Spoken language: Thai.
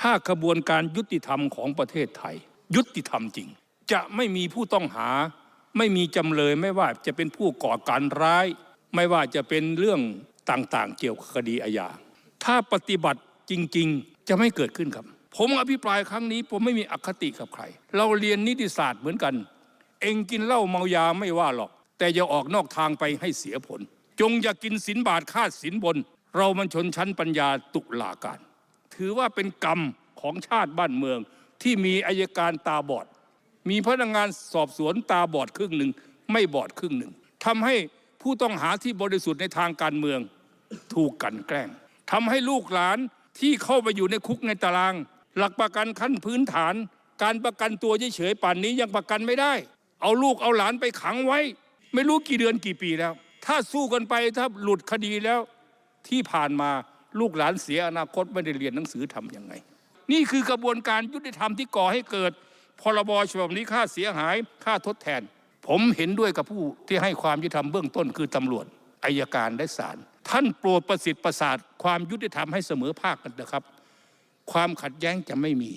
ถ้ากระบวนการยุติธรรมของประเทศไทย ยุติธรรมจริง จะไม่มีผู้ต้องหา ไม่มีจำเลยไม่ว่าจะเป็นผู้ก่อการร้าย ไม่ว่าจะเป็นเรื่องต่างๆ เกี่ยวกับคดีอาญาถ้าปฏิบัติจริง ๆ จะไม่เกิดขึ้นครับ ผมอภิปรายครั้งนี้ ผมไม่มีอคติกับใคร เราเรียนนิติศาสตร์เหมือนกัน เองกินเหล้าเมายาไม่ว่าหรอก แต่อย่าออกนอกทางไปให้เสียผล จงอย่ากินสินบาทคาดสินบน เรามันชนชั้นปัญญาตุลาการ ถือว่าเป็นกรรมของชาติบ้านเมือง ที่มีอายการตาบอด มีพนักงานสอบสวนตาบอดครึ่งหนึ่ง ไม่บอดครึ่งหนึ่งทำให้ผู้ต้องหาที่บริสุทธิ์ในทางการเมือง ถูกกลันแกล้งทำให้ลูกหลานที่เข้าไปอยู่ในคุกในตาราง หลักประกันขั้นพื้นฐาน การประกันตัวเฉยๆป่านนี้ยังประกันไม่ได้ เอาลูกเอาหลานไปขังไว้ ไม่รู้กี่เดือนกี่ปีแล้ว ถ้าสู้กันไปถ้าหลุดคดีแล้วที่ผ่านมา ลูกหลานเสียอนาคตไม่ได้เรียนหนังสือทำยังไง นี่คือกระบวนการยุติธรรมที่ก่อให้เกิดพรบฉบับนี้ค่าเสียหายค่าทดแทน ผมเห็นด้วยกับผู้ที่ให้ความยุติธรรมเบื้องต้นคือตำรวจอายการและศาลท่านโปรดประสิทธิ์ประสาทความยุติธรรมให้เสมอภาคกันนะครับ ความขัดแย้งจะไม่มี